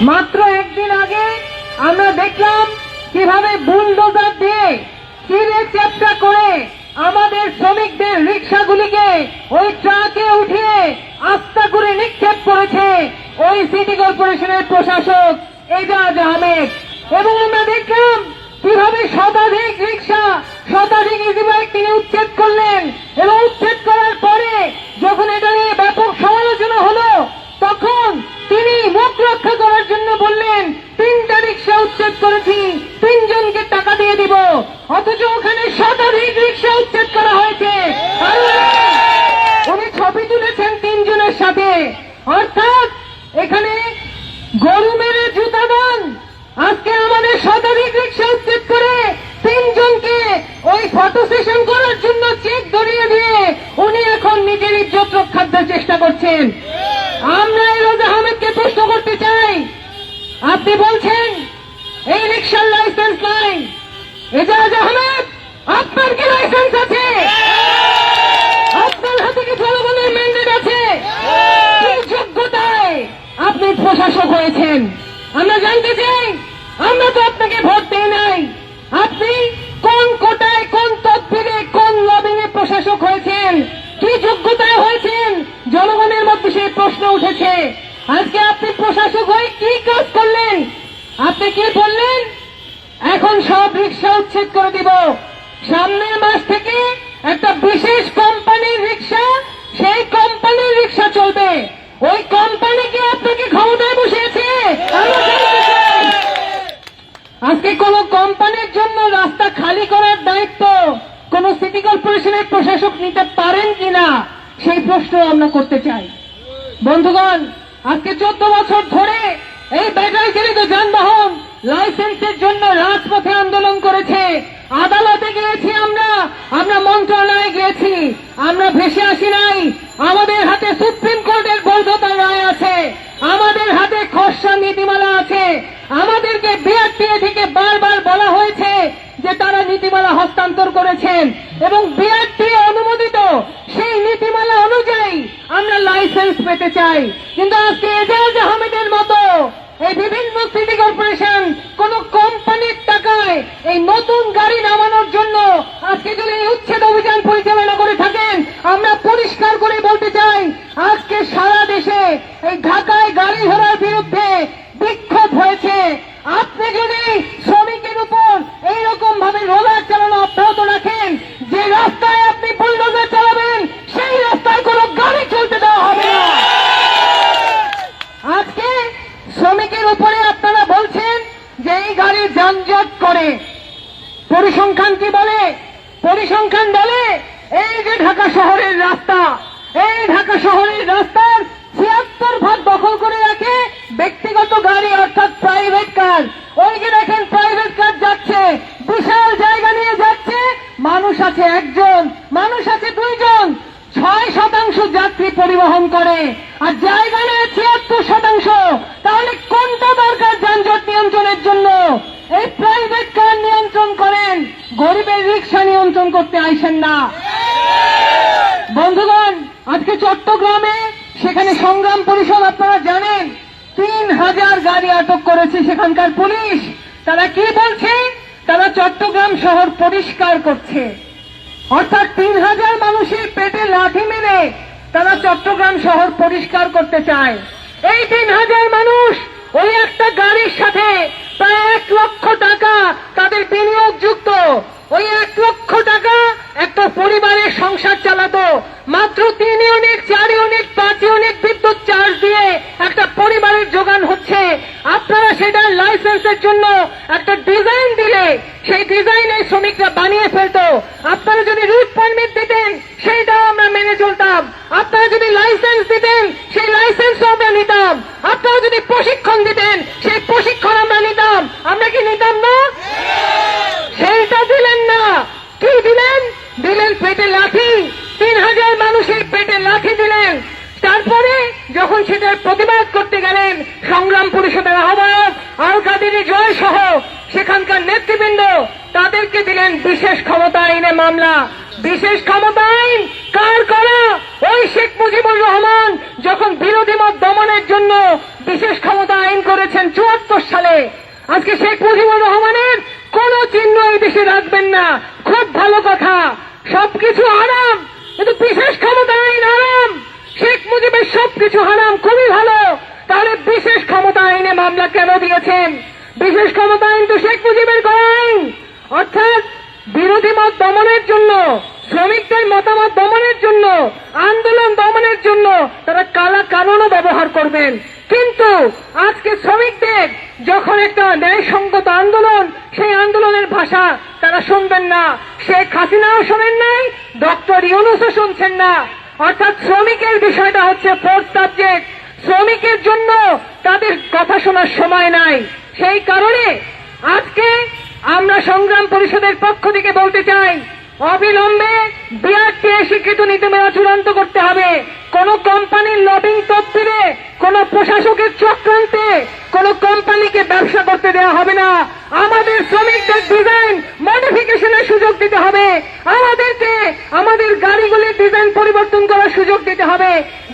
মাত্র একদিন আগে আমরা দেখলাম কীভাবে বুলডোজার দিয়ে চিরে চ্যাপটা করে আমাদের শ্রমিকদের রিক্সাগুলিকে ওই ট্রাকে উঠিয়ে আস্তা করে নিক্ষেপ করেছে ওই সিটি কর্পোরেশনের প্রশাসক এজাজ আহমেদ। এবং আমরা দেখলাম কীভাবে শতাধিক রিক্সা শতাধিক ইজি বাইক তিনি উচ্ছেদ করলেন। এবং উচ্ছেদ করার পরে যখন এটা নিয়ে ব্যাপক সমালোচনা হলো তখন তিনি মুখ রক্ষা করার জন্য বললেন তিনটা রিক্সা উচ্ছেদ করেছি, তিনজনকে টাকা দিয়ে দিব। অথচ ওখানে শতাধিক রিক্সা উচ্ছেদ করা হয়েছে। উনি ছবি তুলেছেন তিনজনের সাথে। অর্থাৎ এখানে গরু মেরে জুতা দান। আজকে আমাদের শতাধিক রিক্সা উচ্ছেদ করে তিনজনকে ওই ফটো সেশন করার জন্য চেক ধরিয়ে দিয়ে উনি এখন নিজের ইজ্জত রক্ষার চেষ্টা করছেন আমরা এরোজ আহমেদকে প্রশ্ন করতে চাই আপনি বলছেন, এই রিক্সার লাইসেন্স নাই। এজাজ আহমেদ, আপনার কি লাইসেন্স আছে? আপনার হাতে কি জনগণের ম্যান্ডেট আছে? যোগ্যতায় আপনি প্রশাসক হয়েছেন? আমরা জানতে চাই, আমরা তো আপনাকে ভোট দিই নাই। আপনি কোন কোটায়, কোন তদবিরে কোন লবিং এ প্রশাসক হয়েছেন? কি যোগ্যতায় হয়েছেন? জনগণের মধ্যে সেই প্রশ্ন উঠেছে। আজকে আপনি প্রশাসক হয়ে কি কাজ করলেন? আপনি কি বললেন? এখন সব রিক্সা উচ্ছেদ করে দিব। সামনের মাস থেকে একটা বিশেষ কোম্পানির রিক্সা, সেই কোম্পানির রিক্সা চলবে। ওই কোম্পানি কি আপনাকে ক্ষমতায় বসিয়েছে। আজকে কোন কোম্পানির জন্য রাস্তা খালি করার দায়িত্ব কোন সিটি কর্পোরেশনের প্রশাসক নিতে পারেন কিনা, সেই প্রশ্ন আমরা করতে চাই। বন্ধুগণ আজকে চোদ্দ বছর ধরে এই ব্যাটারি চালিত যানবাহন লাইসেন্সের জন্য রাজপথে আন্দোলন করেছে। আদালতে গিয়েছি আমরা আমরা মন্ত্রণালয়ে গিয়েছি, আমরা ভেসে আসি নাই। আমাদের হাতে সুপ্রিম কোর্টের বৈধতার রায় আছে, আমাদের হাতে খসড়া নীতিমালা আছে, আমাদেরকে বিআরটিএ থেকে বারবার বলা হয়েছে যে তারা নীতিমালা হস্তান্তর করেছেন এবং বিআরটিএ অনুমোদিত সেই নীতিমালা অনুযায়ী আমরা লাইসেন্স পেতে চাই। কিন্তু আজকে এজাজ আহমেদের মতো এই বিভিন্ন সিটি কর্পোরেশন কোন কোম্পানির টাকায় এই নতুন গাড়ি নামানোর জন্য আজকে যদি এই উচ্ছেদ অভিযান পরিচালনা করে থাকেন, আমরা পরিষ্কার করে বলতে চাই, আজকে সারা দেশে এই ঢাকায় গাড়ি ঘোড়ার বিরুদ্ধে বিক্ষোভ হয়েছে আপনি যদি শ্রমিকের উপর এইরকম ভাবে রোলার চালানো অব্যাহত রাখেন যে রাস্তায় আপনি বুলডোজার চালাবেন সেই রাস্তায় কোনো গাড়ি চলতে দেওয়া হবে না আজকে শ্রমিকের উপরে আপনারা বলছেন যে এই গাড়ি যানজট করে পরিসংখ্যান কি বলে, পরিসংখ্যান বলে, এই যে ঢাকা শহরের রাস্তা, এই ঢাকা শহরের রাস্তার ছিয়াত্তর ভাগ দখল করে রাখে ব্যক্তিগত গাড়ি, অর্থাৎ প্রাইভেট কার ওই যে দেখেন প্রাইভেট কার যাচ্ছে, বিশাল জায়গা নিয়ে যাচ্ছে, মানুষ আছে একজন, মানুষ আছে দুইজন। ছয় শতাংশ যাত্রী পরিবহন করে, আর জায়গা নেয় ছিয়াত্তর শতাংশ। তাহলে কোনটা দরকার যানজট নিয়ন্ত্রণের জন্য? এই প্রাইভেট কার নিয়ন্ত্রণ করেন, গরিবের রিক্সা নিয়ন্ত্রণ করতে আইসেন না। বন্ধুগণ, আজকে চট্টগ্রামে সেখানে সংগ্রাম পরিষদ, আপনারা জানেন, তিন হাজার গাড়ি আটক করেছে সেখানকার পুলিশ। তারা কি বলছে? তারা চট্টগ্রাম শহর পরিষ্কার করছে। অর্থাৎ তিন হাজার মানুষের পেটে লাঠি মেরে তারা চট্টগ্রাম শহর পরিষ্কার করতে চায়। এই তিন হাজার মানুষ ওই একটা গাড়ির সাথে প্রায় এক লক্ষ টাকা তাদের বিনিয়োগ যুক্ত ওই এক লক্ষ টাকা একটা পরিবারের সংসার চালাতো। মাত্র তিন ইউনিট, চার ইউনিট, পাঁচ ইউনিট বিদ্যুৎ চার্জ দিয়ে একটা পরিবারের যোগান হচ্ছে। আপনারা সেটার লাইসেন্সের জন্য একটা ডিজাইন দিলে সেই ডিজাইন এই শ্রমিকরা বানিয়ে ফেলতো আপনারা যদি রুট পারমিট দিতেন সেইটাও আমরা মেনে চলতাম আপনারা যদি লাইসেন্স দিতেন সেই লাইসেন্সও আমরা নিতাম আপনারা যদি প্রশিক্ষণ দিতেন সেই প্রশিক্ষণ আমরা নিতাম আমরা কি নিতাম না সেইটা দিলেন না কি দিলেন পেটে লাঠি, তিন হাজার মানুষের পেটে লাঠি দিলেন। তারপরে যখন সেটার প্রতিবাদ করতে গেলেন সংগ্রাম পরিষদের আহ্বায়ক আল কাদিনী জয় সহ সেখানকার নেতৃবৃন্দ, তাদেরকে দিলেন বিশেষ ক্ষমতা আইনে মামলা। বিশেষ ক্ষমতা আইন কার করা? ওই শেখ মুজিবুর রহমান যখন বিরোধী মত দমনের জন্য বিশেষ ক্ষমতা আইন করেছেন চুয়াত্তর সালে। আজকে শেখ মুজিবুর রহমানের কোন চিহ্ন এই দেশে রাখবেন না। খুব ভালো কথা। সবকিছু আরাম কিন্তু বিশেষ ক্ষমতা আইন আরাম শেখ মুজিবের সবকিছু হারাম, খুবই ভালো। তাহলে বিশেষ ক্ষমতা আইনে মামলা কেন দিয়েছেন? বিশেষ ক্ষমতা আইন তো শেখ মুজিবের করা আইন। অর্থাৎ বিরোধী মত দমনের জন্য, শ্রমিকদের মতামত দমনের জন্য, আন্দোলন দমনের জন্য তারা কালা কানুনও ব্যবহার করবেন। কিন্তু আজকে শ্রমিকদের যখন একটা ন্যায়সঙ্গত আন্দোলন, সেই আন্দোলনের ভাষা তারা শুনবেন না। শেখ হাসিনাও শোনেন নাই, ডক্টর ইউনুসও শুনছেন না। অর্থাৎ শ্রমিকের বিষয়টা হচ্ছে ফোর্থ সাবজেক্ট শ্রমিকের জন্য তাদের কথা শোনার সময় নাই। সেই কারণে আজকে আমরা সংগ্রাম পরিষদের পক্ষ থেকে বলতে চাই অবিলম্বে বিআরটি স্বীকৃত নীতিমালা চূড়ান্ত করতে হবে। কোন কোম্পানির লবিং তদবিরে কোন প্রশাসকের চক্রান্তে কোন কোম্পানিকে ব্যবসা করতে দেওয়া হবে না। আমাদের শ্রমিকদের ডিজাইন মডিফিকেশনের সুযোগ দিতে হবে। আমাদেরকে আমাদের গাড়িগুলির ডিজাইন পরিবর্তন করার সুযোগ দিতে হবে।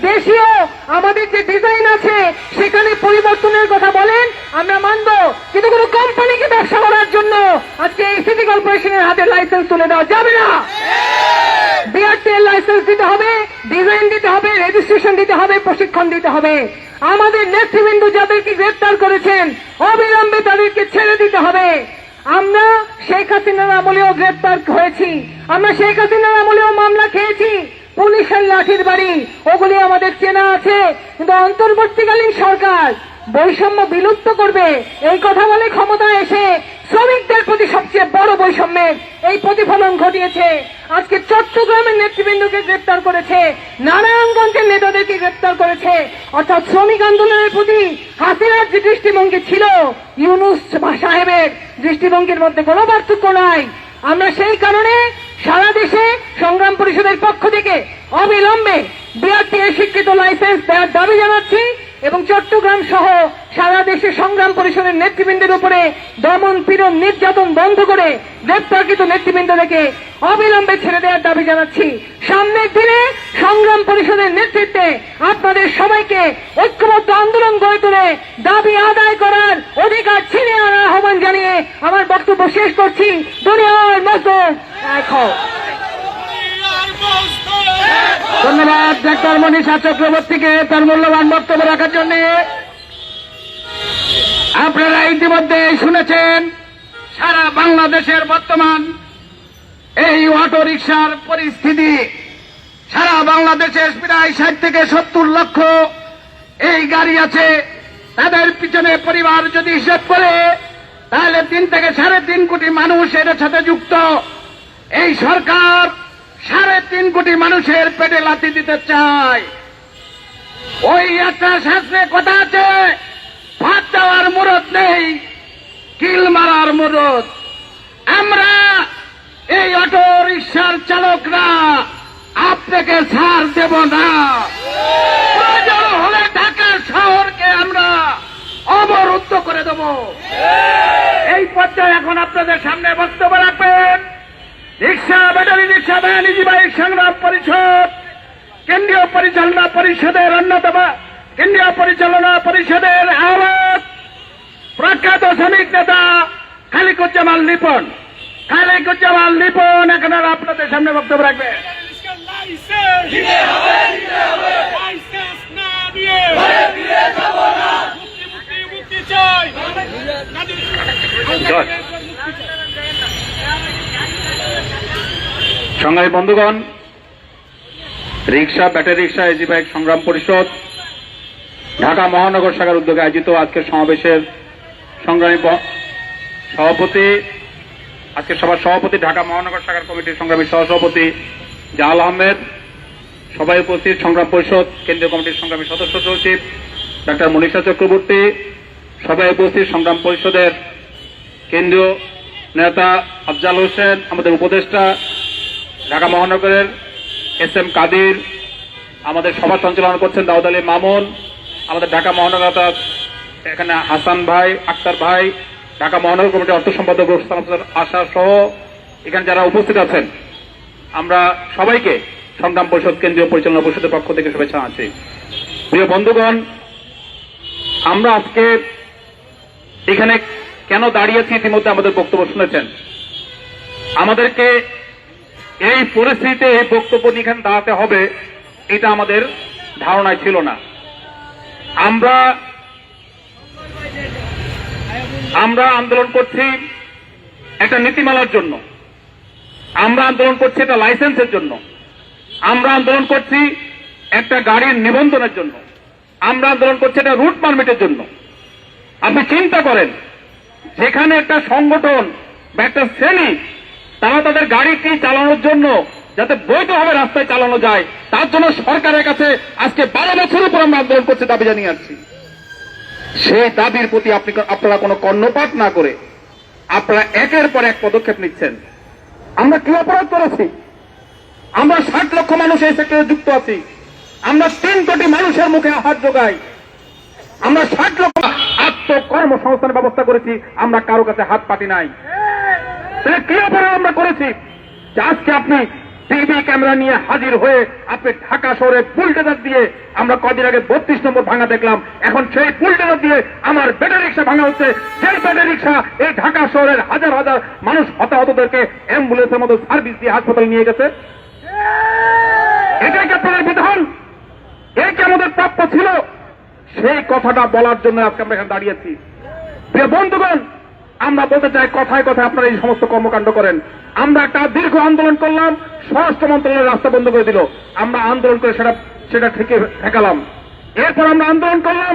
দেশীয় আমাদের যে ডিজাইন আছে সেখানে পরিবর্তনের কথা বলেন আমরা মানব কিন্তু কোন কোম্পানিকে ব্যবসা করার জন্য আজকে এই সিটি কর্পোরেশনের হাতে লাইসেন্স তুলে দেওয়া যাবে না বিআরটিএ লাইসেন্স দিতে হবে ডিজাইন দিতে হবে রেজিস্ট্রেশন দিতে হবে প্রশিক্ষণ দিতে হবে। আমাদের নেতৃবৃন্দ যাদেরকে গ্রেপ্তার করেছেন, অবিলম্বে তাদেরকে ছেড়ে দিতে হবে। আমরা শেখ হাসিনার আমলেও গ্রেপ্তার হয়েছি। আমরা শেখ হাসিনার আমলেও মামলা খেয়েছি। পুলিশের লাঠির বাড়ি, ওগুলি আমাদের চেনা আছে। কিন্তু অন্তর্বর্তীকালীন সরকার বৈষম্য বিলুপ্ত করবে, এই কথা বলে ক্ষমতা এসে শ্রমিকদের প্রতি সবচেয়ে বড় বৈষম্যের এই প্রতিফলন ঘটিয়েছে। আজকে চট্টগ্রামের নেতৃবৃন্দকে গ্রেপ্তার করেছে, নারায়ণগঞ্জের নেতাদেরকে গ্রেপ্তার করেছে। অর্থাৎ শ্রমিক আন্দোলনের প্রতি হাসিনার যে দৃষ্টিভঙ্গি ছিল, ইউনুস সাহেবের দৃষ্টিভঙ্গির মধ্যে কোনো পার্থক্য নাই। আমরা সেই কারণে সারা দেশে সংগ্রাম পরিষদের পক্ষ থেকে অবিলম্বে বিআরটিএ স্বীকৃত লাইসেন্স দেওয়ার দাবি জানাচ্ছি। এবং চট্টগ্রাম সহ সারা দেশে সংগ্রাম পরিষদের নেতৃবৃন্দের উপরে দমন পীড়ন নির্যাতন বন্ধ করে গ্রেপ্তারকৃত নেতৃবৃন্দদেরকে অবিলম্বে ছেড়ে দেওয়ার দাবি জানাচ্ছি সামনের দিনে সংগ্রাম পরিষদের নেতৃত্বে আপনাদের সবাইকে ঐক্যবদ্ধ আন্দোলন গড়ে তুলে দাবি আদায় করার অধিকার ছিনিয়ে আনার আহ্বান জানিয়ে আমার বক্তব্য শেষ করছি দুনিয়ার মতো হও। ধন্যবাদ, ডাক্তার মনীষা চক্রবর্তীকে তার মূল্যবান বক্তব্য রাখার জন্য। আপনারা ইতিমধ্যে শুনেছেন, সারা বাংলাদেশের বর্তমান এই অটো রিক্সার পরিস্থিতি। সারা বাংলাদেশে প্রায় ষাট থেকে সত্তর লক্ষ এই গাড়ি আছে। তাদের পিছনে পরিবার যদি হিসেব করে, তাহলে তিন থেকে সাড়ে তিন কোটি মানুষ এর সাথে যুক্ত। এই সরকার সাড়ে তিন কোটি মানুষের পেটে লাথি দিতে চায় ওই একটা শাস্ত্রে কথা আছে ভাত দেওয়ার মুরত নেই, কিল মারার মুরত আমরা এই অটো রিক্সার চালকরা আপনাকে ছাড় দেব না। প্রয়োজন হলে ঢাকা শহরকে আমরা অবরুদ্ধ করে দেব। এই পর্যায়ে এখন আপনাদের সামনে বক্তব্য রাখবেন। Rickshaw battery rickshaw van easy bike সংগ্রাম পরিষদ কেন্দ্রীয় পরিচালনা পরিষদের অন্যতম কেন্দ্রীয় পরিচালনা পরিষদের আহ্বায়ক প্রখ্যাত শ্রমিক নেতা খালিকুজ্জামাল লিপন খালিকুজ্জামাল লিপন এখন আর আপনাদের সামনে বক্তব্য লাইসেন্স দিতে হবে দিতে হবে লাইসেন্স না দিয়ে মুক্তি মুক্তি মুক্তি চাই সংগ্রামী বন্ধুগণ rickshaw battery rickshaw easy bike সংগ্রাম পরিষদ, ঢাকা মহানগর শাখার উদ্যোগে আয়োজিত আজকের সমাবেশের সংগ্রামী সভাপতি, আজকের সভার সভাপতি ঢাকা মহানগর শাখার কমিটির সংগ্রামী সহসভাপতি জাহাল আহমেদ সবাই উপস্থিত সংগ্রাম পরিষদ, কেন্দ্রীয় কমিটির সংগ্রামী সদস্য সচিব ডাক্তার মনীষা চক্রবর্তী সবাই উপস্থিত সংগ্রাম পরিষদের কেন্দ্রীয় নেতা আফজাল হোসেন, আমাদের উপদেষ্টা ঢাকা মহানগরের এস এম কাদির, আমাদের সভা সঞ্চালন করছেন দাউদ আলী মামুন, আমাদের ঢাকা মহানগর এখানে হাসান ভাই, আক্তার ভাই, ঢাকা মহানগর কমিটির অর্থ সম্পাদক আশা সহ এখানে যারা উপস্থিত আছেন, আমরা সবাইকে সংগ্রাম পরিষদ কেন্দ্রীয় পরিচালনা পরিষদের পক্ষ থেকে শুভেচ্ছা আছি প্রিয় বন্ধুগণ, আমরা আজকে এখানে কেন দাঁড়িয়েছি ইতিমধ্যে আমাদের বক্তব্য শুনেছেন। আমাদেরকে এই পরিস্থিতিতে এই বক্তব্য নিয়ে এখানে দাঁড়াতে হবে, এটা আমাদের ধারণায় ছিল না। আমরা আমরা আন্দোলন করছি একটা নীতিমালার জন্য। আমরা আন্দোলন করছি একটা লাইসেন্সের জন্য। আমরা আন্দোলন করছি একটা গাড়ির নিবন্ধনের জন্য। আমরা আন্দোলন করছি একটা রুট পারমিটের জন্য। আপনি চিন্তা করেন, যেখানে একটা সংগঠন বা একটা শ্রেণি তারা তাদের গাড়িটি চালানোর জন্য যাতে বৈধভাবে রাস্তায় চালানো যায়, তার জন্য সরকারের কাছে আজকে বারো বছর উপর আমরা আন্দোলন করছি, দাবি জানিয়ে আসছি। সেই দাবির প্রতি আপনি আপনারা কোনো কর্ণপাত না করে আপনারা একের পর এক পদক্ষেপ নিচ্ছেন। আমরা কি অপরাধ করেছি? আমরা ষাট লক্ষ মানুষ এই সেক্টরে যুক্ত আছি। আমরা তিন কোটি মানুষের মুখে আহার যোগাই আমরা ষাট লক্ষ আত্মকর্মসংস্থানের ব্যবস্থা করেছি, আমরা কারও কাছে হাত পাতি নাই। তাহলে কি অপরাধ আমরা করেছি? যে আজকে আপনি টিভি ক্যামেরা নিয়ে হাজির হয়ে আপনি ঢাকা শহরে পুলটেজার দিয়ে আমরা কদিন আগে বত্রিশ নম্বর ভাঙা দেখলাম। এখন সেই পুলটেজার দিয়ে আমার ব্যাটারি রিক্সা ভাঙা হচ্ছে। সেই ব্যাটারি রিক্সা এই ঢাকা শহরের হাজার হাজার মানুষ হতাহতদেরকে অ্যাম্বুলেন্সের মতো সার্ভিস দিয়ে হাসপাতালে নিয়ে গেছে। এটাই কি আপনাদের বিধান? এই কি আমাদের প্রাপ্য ছিল? সেই কথাটা বলার জন্য আজকে আমরা এখানে দাঁড়িয়েছি বন্ধুগণ আমরা বলতে চাই কথায় কথায় আপনারা এই সমস্ত কর্মকাণ্ড করেন। আমরা একটা দীর্ঘ আন্দোলন করলাম, স্বরাষ্ট্র মন্ত্রণালয়ের রাস্তা বন্ধ করে দিল। আমরা আন্দোলন করে সেটা সেটা ঠেকে ঠেকালাম। এরপর আমরা আন্দোলন করলাম।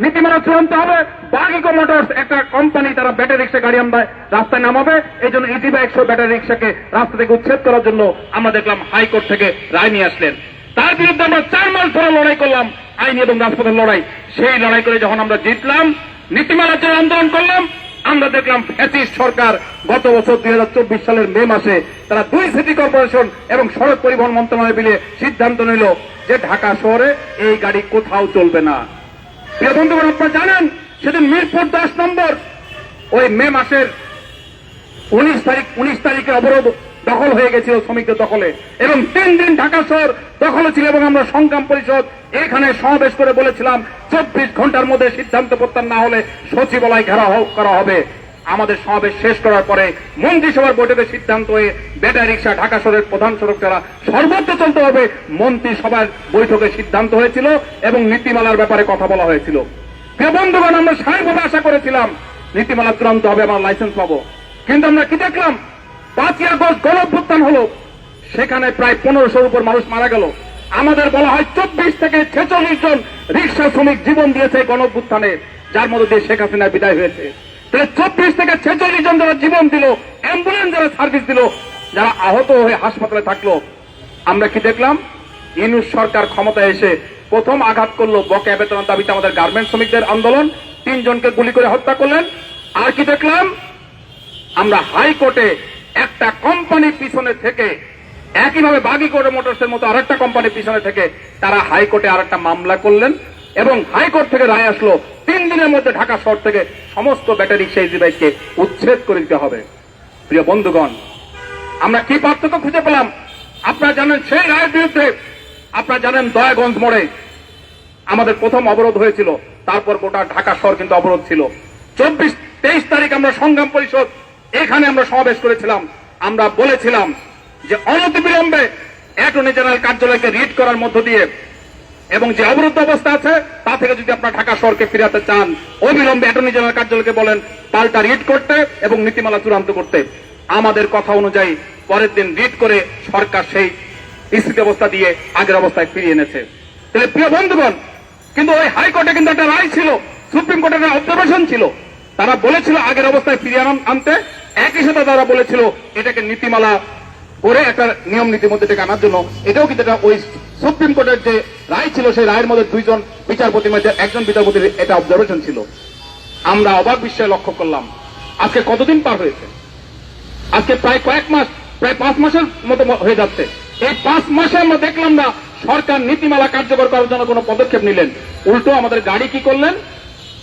নীতিমালা চূড়ান্ত হবে। বাগিকো মোটরস একটা কোম্পানি তারা ব্যাটারি রিক্সা গাড়ি আমরা রাস্তায় নামাবে। এই জন্য ইটি একশো ব্যাটারি রিক্সাকে রাস্তা থেকে উচ্ছেদ করার জন্য আমরা দেখলাম হাইকোর্ট থেকে রায় নিয়ে আসলেন। তার বিরুদ্ধে আমরা চার মাস ধরে লড়াই করলাম, আইন এবং রাজপথের লড়াই। সেই লড়াই করে যখন আমরা জিতলাম, নীতিমালা জন্য আন্দোলন করলাম। আমরা দেখলাম ফ্যাসিস্ট সরকার গত বছর দুই হাজার চব্বিশ সালের মে মাসে তারা দুই সিটি কর্পোরেশন এবং সড়ক পরিবহন মন্ত্রণালয় মিলে সিদ্ধান্ত নিল যে ঢাকা শহরে এই গাড়ি কোথাও চলবে না। প্রিয় বন্ধুগণ, আপনারা জানেন সেদিন মিরপুর দশ নম্বর, ওই মে মাসের উনিশ তারিখ, উনিশ তারিখে অবরোধ দখল হয়ে গেছিল শ্রমিকদের দখলে। এবং তিন দিন ঢাকা শহর দখলে ছিল এবং আমরা সংগ্রাম পরিষদ এখানে সমাবেশ করে বলেছিলাম, চব্বিশ ঘণ্টার মধ্যে সিদ্ধান্ত প্রত্যান না হলে সচিবালয় ঘেরা করা হবে। আমাদের সমাবেশ শেষ করার পরে মন্ত্রিসভার বৈঠকে সিদ্ধান্ত হয়ে ব্যাটারি রিক্সা ঢাকা শহরের প্রধান সড়ক ছাড়া সর্বত্র চলতে হবে। মন্ত্রিসভার বৈঠকে সিদ্ধান্ত হয়েছিল এবং নীতিমালার ব্যাপারে কথা বলা হয়েছিল। বন্ধুগণ, আমরা সার্বভাবে আশা করেছিলাম, নীতিমালা চূড়ান্ত হবে, আমরা লাইসেন্স পাবো। কিন্তু আমরা কি দেখলাম? পাঁচই আগস্ট গণভ্যুত্থান হলো। সেখানে প্রায় পনেরোশোর উপর মানুষ মারা গেল। আমাদের বলা হয় চব্বিশ থেকে ছেচল্লিশ জন রিক্সা শ্রমিক জীবন দিয়েছে গণভ্যুত্থানে যার মধ্যে দিয়ে শেখ হাসিনা বিদায় হয়েছে। তাহলে চব্বিশ থেকে ছেচল্লিশ জন যারা জীবন দিল, অ্যাম্বুলেন্স যারা সার্ভিস দিল, যারা আহত হয়ে হাসপাতালে থাকল, আমরা কি দেখলাম? ইনুস সরকার ক্ষমতায় এসে প্রথম আঘাত করল বকেয়া বেতনের দাবিতে আমাদের গার্মেন্ট শ্রমিকদের আন্দোলন। তিনজনকে গুলি করে হত্যা করলেন। আর কি দেখলাম? আমরা হাইকোর্টে একটা কোম্পানির পিছনে থেকে একইভাবে বাগি কোর্টে মোটরসের মতো আরেকটা কোম্পানির পিছনে থেকে তারা হাইকোর্টে আরেকটা মামলা করলেন এবং হাইকোর্ট থেকে রায় আসলো। তিন দিনের মধ্যে ঢাকা শহর থেকে সমস্ত ব্যাটারি সেই বাইককে উচ্ছেদ করে দিতে হবে। প্রিয় বন্ধুগণ, আমরা কি পার্থক্য খুঁজে পেলাম? আপনারা জানেন সেই রায়ের বিরুদ্ধে, আপনারা জানেন দয়াগঞ্জ মোড়ে আমাদের প্রথম অবরোধ হয়েছিল, তারপর গোটা ঢাকা শহর কিন্তু অবরোধ ছিল। চব্বিশ, তেইশ তারিখ আমরা সংগ্রাম পরিষদ এখানে আমরা সমাবেশ করেছিলাম। আমরা বলেছিলাম যে অনতিবিলম্বে অ্যাটর্নি জেনারেল কার্যালয়কে রিড করার মধ্য দিয়ে এবং যে অবরুদ্ধ অবস্থা আছে, তা থেকে যদি আপনার ঢাকা শহরকে ফিরাতে চান, অবিলম্বে অ্যাটর্নি জেনারেল কার্যালয়কে বলেন, পাল্টা রিড করতে এবং নীতিমালা চূড়ান্ত করতে। আমাদের কথা অনুযায়ী পরের দিন রিড করে সরকার সেই স্থিতি অবস্থা দিয়ে আগের অবস্থায় ফিরিয়ে এনেছে। তাহলে প্রিয় বন্ধুগণ, কিন্তু ওই হাইকোর্টে কিন্তু একটা রায় ছিল, সুপ্রিম কোর্টের অবজারভেশন ছিল। তারা বলেছিল আগের অবস্থায় ফিরিয়ে আনতে। একই সাথে তারা বলেছিল, এটাকে নীতিমালা করে একটা নিয়ম নীতির মধ্যে এটাকে আনার জন্য। এটাও কিন্তু একটা ওই সুপ্রিম কোর্টের যে রায় ছিল, সেই রায়ের মধ্যে দুইজন বিচারপতির মধ্যে একজন বিচারপতির এটা অবজারভেশন ছিল। আমরা অবাক বিস্ময়ে লক্ষ্য করলাম, আজকে কতদিন পার হয়েছে? আজকে প্রায় কয়েক মাস, প্রায় পাঁচ মাসের মতো হয়ে যাচ্ছে। এই পাঁচ মাসে আমরা দেখলাম না সরকার নীতিমালা কার্যকর করার জন্য কোনো পদক্ষেপ নিলেন। উল্টো আমাদের গাড়ি কি করলেন?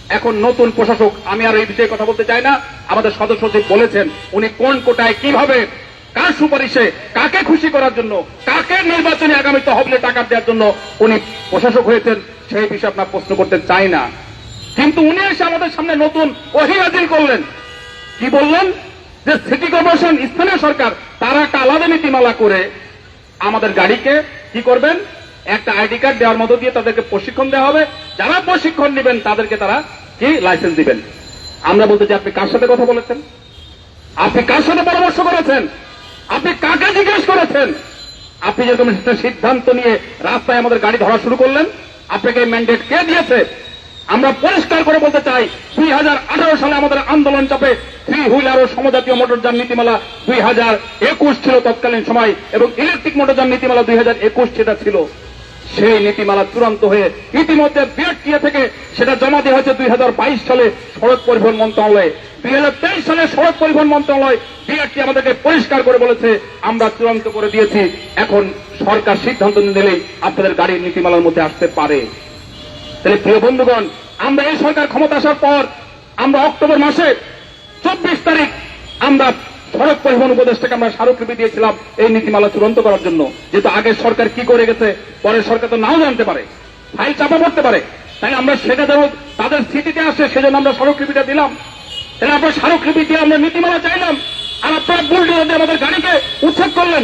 এখন নতুন প্রশাসক, আমি আর এই বিষয়ে কথা বলতে চাই না। আমাদের সদস্য সচিব বলেছেন, উনি কোন কোটায় কীভাবে, কার সুপারিশে, কাকে খুশি করার জন্য, কাকে নির্বাচনে আগামী তহবিলে টাকা দেওয়ার জন্য উনি প্রশাসক হয়েছেন, সেই বিষয়ে আপনার প্রশ্ন করতে চাই না। কিন্তু উনি এসে আমাদের সামনে নতুন অহিরাজিল করলেন। কি বললেন? যে সিটি কর্পোরেশন, স্থানীয় সরকার, তারা একটা আলাদা নীতিমালা করে আমাদের গাড়িকে কি করবেন? একটা আইডি কার্ড দেওয়ার মধ্য দিয়ে তাদেরকে প্রশিক্ষণ দেওয়া হবে। যারা প্রশিক্ষণ নেবেন, তাদেরকে তারা কি লাইসেন্স দিবেন? আমরা বলতে চাই, আপনি কার সাথে কথা বলেছেন? আপনি কার সাথে পরামর্শ করেছেন? আপনি কাকে জিজ্ঞেস করেছেন? আপনি যেরকম সিদ্ধান্ত নিয়ে রাস্তায় আমাদের গাড়ি ধরা শুরু করলেন, আপনাকে ম্যান্ডেট কে দিয়েছে? আমরা পরিষ্কার করে বলতে চাই, দুই হাজার আঠারো সালে আমাদের আন্দোলন চাপে থ্রি হুইলার ও সমজাতীয় মোটরযান নীতিমালা দুই হাজার একুশ ছিল তৎকালীন সময়, এবং ইলেকট্রিক মোটরযান নীতিমালা দুই হাজার একুশ সেটা ছিল। সেই নীতিমালা চূড়ান্ত হয়ে ইতিমধ্যে বিআরটিএ থেকে সেটা জমা দেওয়া হয়েছে দুই হাজার বাইশ সালে সড়ক পরিবহন মন্ত্রণালয়ে। দুই হাজার তেইশ সালে সড়ক পরিবহন মন্ত্রণালয় বিআরটি আমাদেরকে পরিষ্কার করে বলেছে, আমরা চূড়ান্ত করে দিয়েছি। এখন সরকার সিদ্ধান্ত নিলেই আপনাদের গাড়ির নীতিমালার মধ্যে আসতে পারে। তাহলে প্রিয় বন্ধুগণ, আমরা এই সরকার ক্ষমতা আসার পর আমরা অক্টোবর মাসে চব্বিশ তারিখ আমরা সড়ক পরিবহন উপদেষ্টাকে আমরা স্মারকলিপি দিয়েছিলাম এই নীতিমালা চূড়ান্ত করার জন্য। যেহেতু আগের সরকার কি করে গেছে পরের সরকার তো নাও জানতে পারে। ফাইল চাপা পড়তে পারে। তাই আমরা সেটা যেন তাদের স্থিতিতে আসে, সেজন্য আমরা স্মারকলিপিটা দিলাম। তাহলে আপনার স্মারকলিপি দিয়ে আমরা নীতিমালা চাইলাম। আর আপনারা বুলডোজার আমাদের গাড়িকে উচ্ছেদ করলেন।